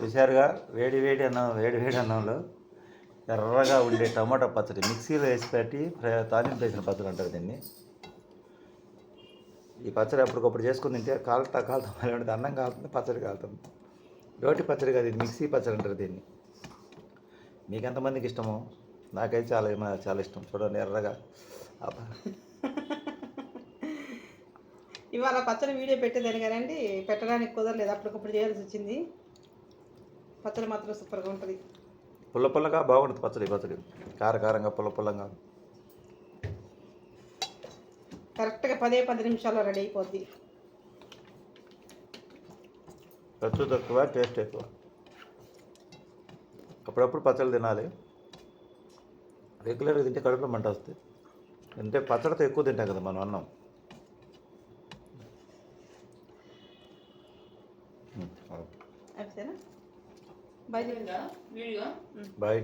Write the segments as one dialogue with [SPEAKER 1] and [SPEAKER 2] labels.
[SPEAKER 1] చూశారుగా? వేడి వేడి అన్నం వేడి వేడి అన్నంలో ఎర్రగా ఉండే టమాటా పచ్చడి. మిక్సీలో వేసి పెట్టి తాలింపు వేసిన పచ్చడి అంటారు దీన్ని. ఈ పచ్చడి అప్పటికప్పుడు చేసుకుని తింటే కాలుతా కాలుతా మళ్ళీ ఉంటుంది అన్నం కాలుతుంది పచ్చడి కాలుతుంది. రోటి పచ్చడి కాదు ఇది మిక్సీ పచ్చడి అంటారు దీన్ని. మీకు ఎంతమందికి ఇష్టమో? నాకైతే చాలా చాలా ఇష్టం. చూడండి ఎర్రగా.
[SPEAKER 2] ఇవాళ పచ్చడి వీడియో పెట్టేదాన్ని కానీ పెట్టడానికి కుదరలేదు. అప్పటికప్పుడు చేయాల్సి వచ్చింది. పచ్చడి మాత్రం సూపర్గా ఉంటుంది.
[SPEAKER 1] పుల్ల పుల్లగా బాగుంటుంది పచ్చడి పచ్చడి. కార కారంగా పుల్ల పుల్లంగా.
[SPEAKER 2] కరెక్ట్గా పదే పది నిమిషాల్లో రెడీ అయిపోద్ది.
[SPEAKER 1] ఖర్చు తక్కువ టేస్ట్ ఎక్కువ. అప్పుడప్పుడు పచ్చళ్ళు తినాలి. రెగ్యులర్గా తింటే కడుపులో మంట వస్తుంది. అంటే పచ్చడితో ఎక్కువ తింటాం కదా మనం అన్నం.
[SPEAKER 2] అయిపోతేనా బాయ్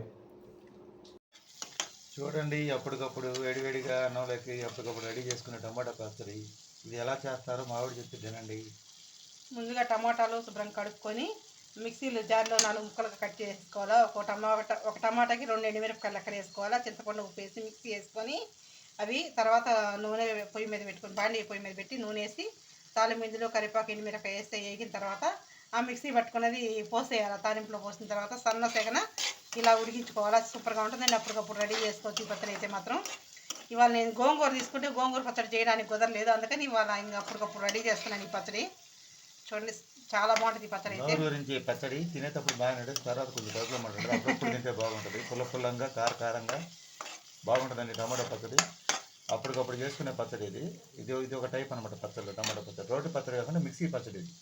[SPEAKER 1] చూడండి అప్పటికప్పుడు వేడివేడిగా అన్నంలోకి అప్పటికప్పుడు రెడీ చేసుకునే టమాటా పచ్చడి ఇది ఎలా చేస్తారో మావిడి చెప్పి తినండి
[SPEAKER 2] ముందుగా టమాటాలు శుభ్రం కడుక్కొని మిక్సీలో జార్లో నాలుగు ముక్కలుగా కట్ చేసుకోవాలా? ఒక టమాటా ఒక టమాటాకి రెండు ఎండుమిరపకాయలు లెక్కన వేసుకోవాలా? చింతపండు ఉప్పు వేసి మిక్సీ వేసుకొని అవి తర్వాత నూనె పొయ్యి మీద పెట్టుకొని బాండి పొయ్యి మీద పెట్టి నూనె వేసి తాలింపు ఇందులో కరివేపాకు ఎండుమిరపకాయ వేస్తే వేగిన తర్వాత ఆ మిక్సీ పట్టుకున్నది పోసేయాలి. తాలింపులో పోసిన తర్వాత సన్న సెగన ఇలా ఉడికించుకోవాలి. సూపర్గా ఉంటుందండి అప్పటికప్పుడు రెడీ చేసుకోవచ్చు ఈ పచ్చడి అయితే మాత్రం. ఇవాళ నేను గోంగూర తీసుకుంటే గోంగూర పచ్చడి చేయడానికి కుదరలేదు. అందుకని ఇవాళ ఇంకా అప్పటికప్పుడు రెడీ చేస్తున్నాను ఈ పచ్చడి. చూడండి చాలా బాగుంటుంది ఈ పచ్చడి అయితే.
[SPEAKER 1] గురించి పచ్చడి తినేటప్పుడు బాగానే ఉంటుంది తర్వాత కొంచెం కడుపులో ఉంటుంది అప్పుడప్పుడు తింటే బాగుంటుంది. పుల్ల పుల్లంగా కార కారంగా బాగుంటుందండి టమాటా పచ్చడి. అప్పటికప్పుడు చేసుకునే పచ్చడి ఇది. ఇది ఇది ఒక టైప్ అనమాట పచ్చడి టమాటా పచ్చడి. రోటి పచ్చడి కాకుండా మిక్సీ పచ్చడి ఇది.